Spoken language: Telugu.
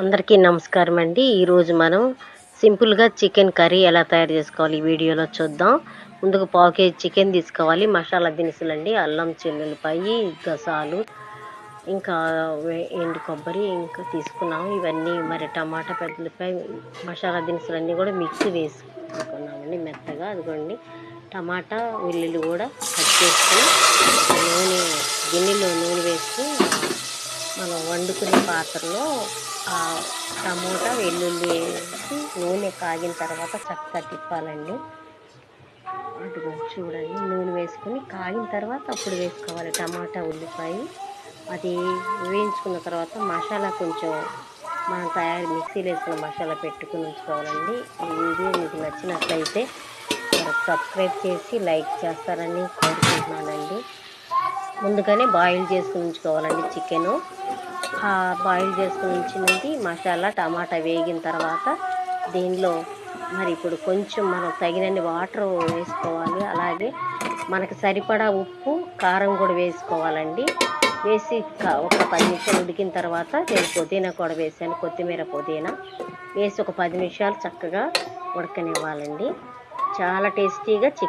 అందరికీ నమస్కారం అండి. ఈరోజు మనం సింపుల్గా చికెన్ కర్రీ ఎలా తయారు చేసుకోవాలి ఈ వీడియోలో చూద్దాం. ముందుకు పావు కేజీ చికెన్ తీసుకోవాలి. మసాలా దినుసులు అండి. అల్లం చెల్లుల్లిపాయి గసాలు ఇంకా ఎండు కొబ్బరి ఇంకా తీసుకున్నాము. ఇవన్నీ మరి టమాటా పెద్దలపై మసాలా దినుసులు అన్నీ కూడా మిక్సీ వేసుకున్నామండి మెత్తగా. అదిగోండి. టమాటా ఉల్లిలు కూడా కట్ చేసుకుని నూనె గిన్నెలో నూనె వేసి మనం వండుకునే పాత్రలో టమోటా వెల్లుల్లి వేసి నూనె కాగిన తర్వాత చక్కగా తిప్పాలండి. అదిగో చూడండి నూనె వేసుకుని కాగిన తర్వాత అప్పుడు వేసుకోవాలి టమాటా ఉల్లిపాయ. అది వేయించుకున్న తర్వాత మసాలా కొంచెం మనం తయారు మిక్సీలో వేసుకున్న మసాలా పెట్టుకుని ఉంచుకోవాలండి. ఈ వీడియో మీకు నచ్చినట్లయితే సబ్స్క్రైబ్ చేసి లైక్ చేస్తారని కోరుకుంటున్నానండి. ముందుగానే బాయిల్ చేసుకుని ఉంచుకోవాలండి చికెను. బాయిల్ చేసుకుని ఉంచినది మసాలా టమాటా వేగిన తర్వాత దీనిలో మరి ఇప్పుడు కొంచెం మనం తగినన్ని వాటర్ వేసుకోవాలి. అలాగే మనకు సరిపడా ఉప్పు కారం కూడా వేసుకోవాలండి. వేసి ఒక పది నిమిషాలు ఉడికిన తర్వాత నేను పుదీనా కూడా వేసాను కొత్తిమీర పుదీనా. వేసి ఒక పది నిమిషాలు చక్కగా ఉడకనివ్వాలండి. చాలా టేస్టీగా చికెన్